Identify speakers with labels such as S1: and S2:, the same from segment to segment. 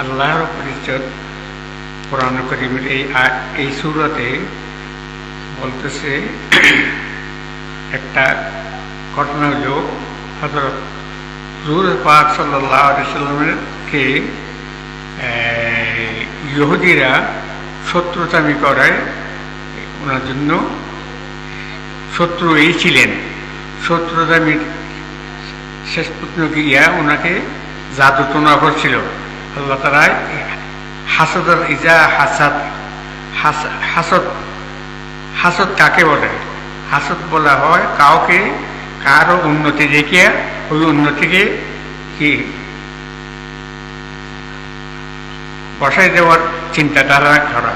S1: আল্লাহর পরিচয় কোরআন করিমের এই এই সুরতে বলতেছে, একটা ঘটনা হলো হজরত রুল পাক সাল্লাহ সাল্লামেরকে ইহুদিরা শত্রুতামি করায় ওনার জন্য শত্রু এই ছিলেন। শত্রুতামির শেষ পর্যন্ত গিয়া ওনাকে জাদুটনা করছিল। আল্লাহ তারা হাসদের ইজা হাসাদ, হাস- হাসদ হাসদ কাকে বলে? হাসদ বলা হয় কাউকে কারও উন্নতি দেখিয়া, ওই উন্নতিকে কি বসাই দেওয়ার চিন্তাধারা করা।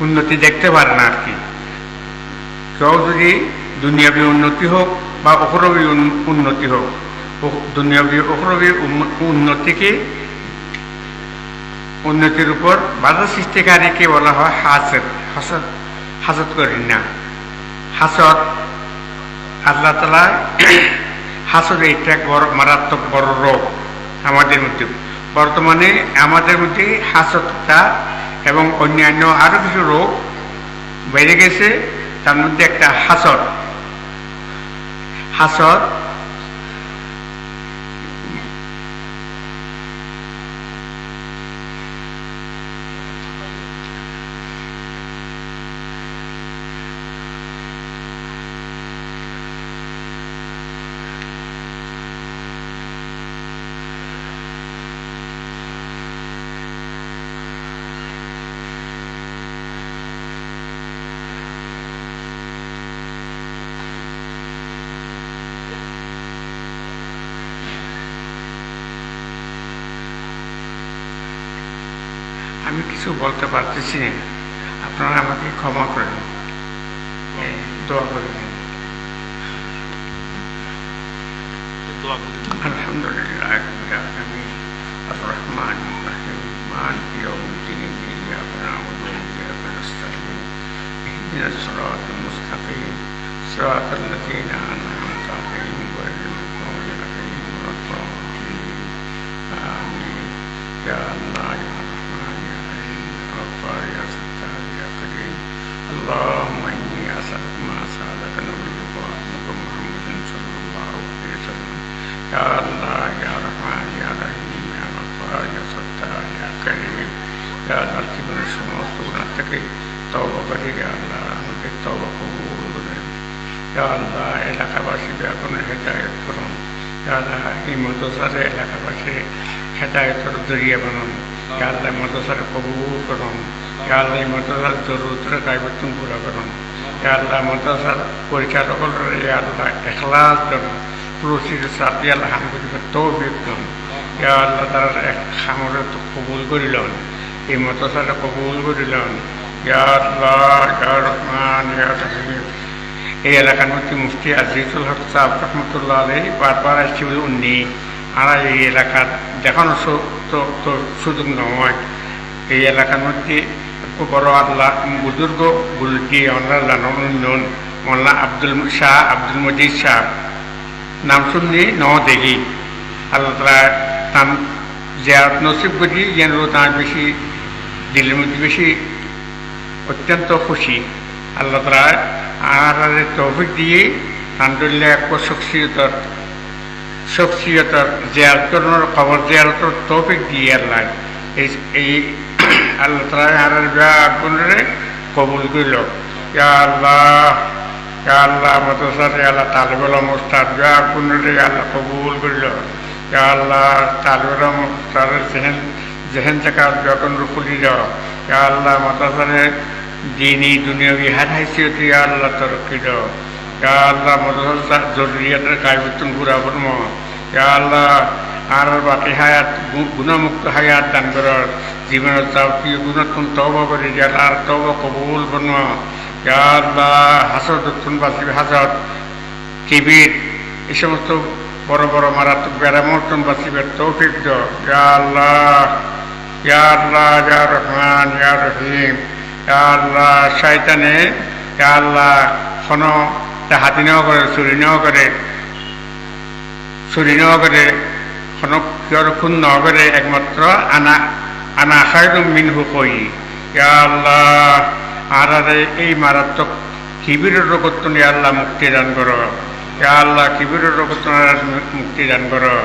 S1: উন্নতি দেখতে পারে না আর কি। কেউ যদি দুনিয়াবি উন্নতি হোক বা অপরবি উন্নতি হোক দুনিয়াবি অপরবি উম- উন্নতিকে, উন্নতির উপর বাধা সৃষ্টিকারীকে বলা হয় হাসদ। হাসদ হাসদ করি না। হাসদ, আল্লাহ তালা হাসদ এটা বড়, মারাত্মক বড় রোগ আমাদের মধ্যে। বর্তমানে আমাদের মধ্যে হাসদটা এবং অন্যান্য আরও কিছু রোগ বেড়ে গেছে, তার মধ্যে একটা হাসত হাসদ আমি কিছু বলতে পারতেছি না আপনারা আমাকে ক্ষমা করেন এই, দোয়া করে দিন
S2: দোয়া করি
S1: আলহামদুলিল্লাহ আমি الرحمن الرحيم مالك يوم الدين إياك نعبد وإياك نستعين اهدنا الصراط المستقيم صراط الذين أنعمت اللهم إني أسألك ما سألك نبيك وربك محمد صلى الله عليه وسلم يا الله يا رحمن يا رحيم يا غفار يا ستار يا كريم يا ذا الكبر والسموات والتقي توبہ کرے یا اللہ ہم کی قبول کرے یا اللہ علاقہ باسی پہ اپنے ہدایت کروں یا اللہ یہ مدوسر علاقہ باسی ہدایت اور ذریعہ بنوں یا اللہ قبول کروں এই মদসার জরুরতের কাইবর্তন পুরা করুন ইয়া আল্লাহ মদসার পরিচালক ইয়া আল্লাহ এখলাস করুন পুরুষের সাথে আল্লাহ হামগুলিকে তৌফিক দিন ইয়া আল্লাহ তার এক খামরে তো কবুল করিলেন এই মতসাটা কবুল করিলেন ইয়া এই এলাকার মধ্যে মুফতি আজিজুল হক সাহেব রহমতুল্লাহ আলী বারবার আসছি বলে উনি, আর এই এলাকার দেখানো তো তো সুযোগ নয়। এই এলাকার মধ্যে বড় আল্লাহ বুজুর্গ গুলটি আমরা লালন মোল্লা আব্দুল শাহ আব্দুল মজিদ শাহ নাম শুনলে ন দেখি আল্লাহ তালা নাম জিয়ারত নসিব করি যেন তার বেশি দিলের মধ্যে বেশি অত্যন্ত খুশি আল্লাহ তালা আর তৌফিক দিয়ে তান্দুল্লাহ এক শখসিয়তর শখসিয়তর জিয়ারতর খবর জিয়ারতর তৌফিক দিয়ে আল্লাহ এই আল্লাহ তালা কবুল করিল ইয়া আল্লাহ ইয়া আল্লাহ মতসার আল্লাহ তালিবুল মুস্তাদ। আল্লাহ কবুল করিল ইয়া আল্লাহ তালিবুল মুস্তাদের জেহেন জেহেন জাকাত ব্যাগুণ খুলি ইয়া আল্লাহ মতসারে দিনী দুনিয়াবি হার হাইসিয়ত ইয়া আল্লাহ তরক্কি দাও ইয়া আল্লাহ মতসার জরুরিয়াতের কায়বর্তন পুরা ফরম ইয়া আল্লাহ আর বাকি হায়াত গুণমুক্ত হায়াত দান করার জীবনের যাবতীয় গুণাত্মন তবা করে আর তবা কবুল বনোয়া ইয়া আল্লাহ হাসদ উত্তন বাসিব হাসদ কিবির, এই সমস্ত বড় বড় মারাত্মক ব্যারামর্তন বাসিবের তৌফিক আল্লাহ, ইয়া রহমান, ইয়া রহিম, ইয়া আল্লাহ, শয়তানে, ইয়া আল্লাহ কোনো হাতি নেওয়া করে চুরি নেওয়া করে চুরি নেওয়া করে কোনো খুন নগরে একমাত্র আনা আনা খায়রুম মিনহু কই আল্লাহ আর এই মারাত্মক কিবিরের রোগত্ব নিয়ে আল্লাহ মুক্তি দান করো। আল্লাহ, কিবিরের রোগত্ব মুক্তি দান করো।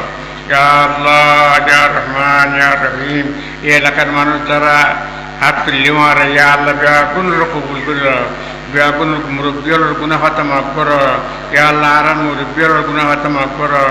S1: আল্লাহ, ইয়া রহমান, ইয়া রহিম, এই এলাকার মানুষ যারা হাত তুললি মারে, ইয়া আল্লাহ ব্যাকুল কবুল করো ব্যাকুল মুরব্বিয়র মাফ করো ইয়া আরান মুরব্বিয়র হতা মাফ করো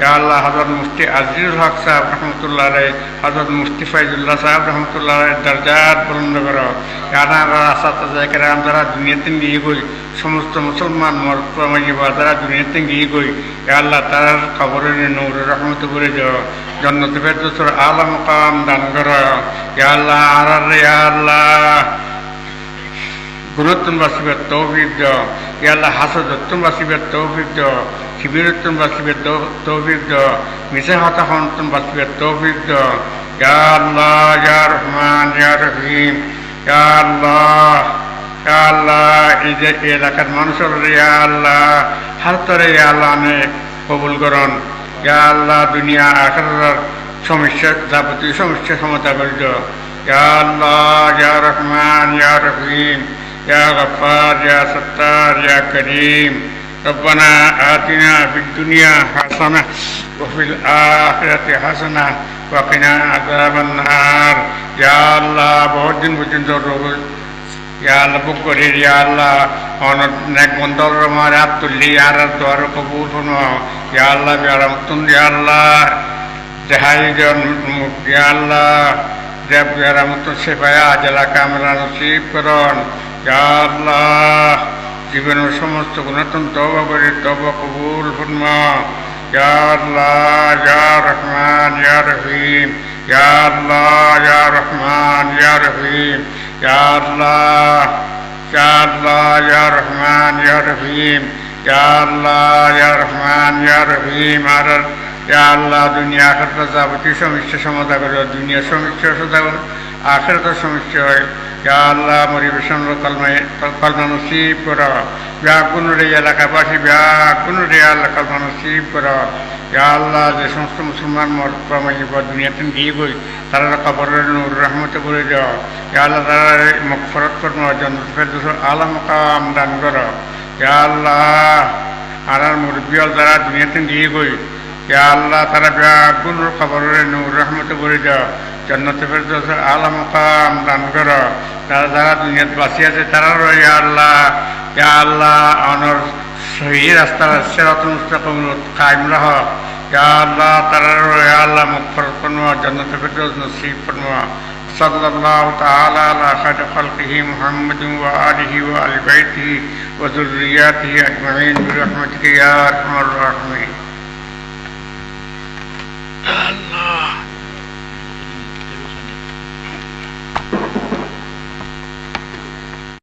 S1: ইয়া হযরত মুফতি আজিজুল হক সাহেব রহমতুল্লাহ আলাই হযরত মুফতি ফাইজুল্লাহ সাহেব রহমতুল্লাহ আলাই দরজাত বুলন্দ করো ইয়া আল্লাহ আসাতে জায়গায় যারা দুনিয়াতে নিয়ে গই সমস্ত মুসলমান মরকমাই বা যারা দুনিয়াতে গিয়ে গই ইয়া তার খবরের নূর রহমত করে যাও জন্নত ফেরদৌসের আলা মুকাম দান করো ইয়া আর আল্লাহ গুরুত্তম বাসিবের তৌফিক দাও। ইয়া আল্লাহ হাসদত্তম বাসিবের তৌফিক দাও। শিবিরত্তম বাসিবের তৌফিক দাও। মিশে হাতা হন্তম বাসিবের তৌফিক দাও। ইয়া আল্লাহ ইয়া রহমান ইয়া রহিম। ইয়া আল্লাহ এই যে এলাকার মানুষের হার তরে কবুল করন। ইয়া আল্লাহ, দুনিয়া আখেরার সমস্যা, যাবতীয় সমস্যা সমাধা করে দাও। ইয়া আল্লাহ রহমান রহিম। या गफ्फार, या सत्तार, या करीम रबना आतना बिदुनिया हसना वफिल आखिरत हसना वकना अजाब अन्नार या अल्लाह, बहुत दिन बुज़ुर्ग तो रोग या अल्लाह बुक करी या अल्लाह, और ने गुंदल रमार आप तुल्ली तो यार द्वार तो कबूल फरमा या अल्लाह, प्यारा मुक्तुन या अल्लाह जहाई जन या अल्लाह, जब प्यारा मुक्तुन से बया जला कामरा नसीब करो। জীবনের সমস্ত গুণাতন তবা করে তবা কবুল ফরমা ইয়া আল্লাহ, ইয়া দুনিয়া যাবতীয় সমস্যা সমাধা করে। দুনিয়া সমস্যা সদা সমস্যা হয়। আল্লাহ পরিবেশন কলমায় কলমা নসিব কর রে এলাকাবাসী রে আল্লাহ কলমা নসিব কর আল্লাহ যে সমস্ত মুসলমান মরমাই বা দুনিয়াতে দিয়ে গই তারা কবরের নূর রহমতে করে যাও আল্লাহ তারা মকফরত কর্ম জন্নত ফেরদৌস আলা মকাম দান কর আল্লাহ আর মুরব্বিয়াল তারা দুনিয়াতে দিয়ে গই ইয়া আল্লাহ তারা ব্যাগুন কবরের নূর রহমতে করে যাও জন্নতে ফেরদৌসের আলা মকাম দান কর তারা যারা দুনিয়াত বাঁচি আছে তারা ইয়া আল্লাহ ইয়া আল্লাহ অনর সহি রাস্তা সেরাত মুস্তাকিম কায়েম রহ ইয়া আল্লাহ তারা ইয়া আল্লাহ মুগফর ফরমা জন্নতে ফেরদৌস নসিব ফরমা صلى الله تعالى على خير خلقه محمد وآله وآل بيته وذرياته أجمعين برحمتك يا أرحم الراحمين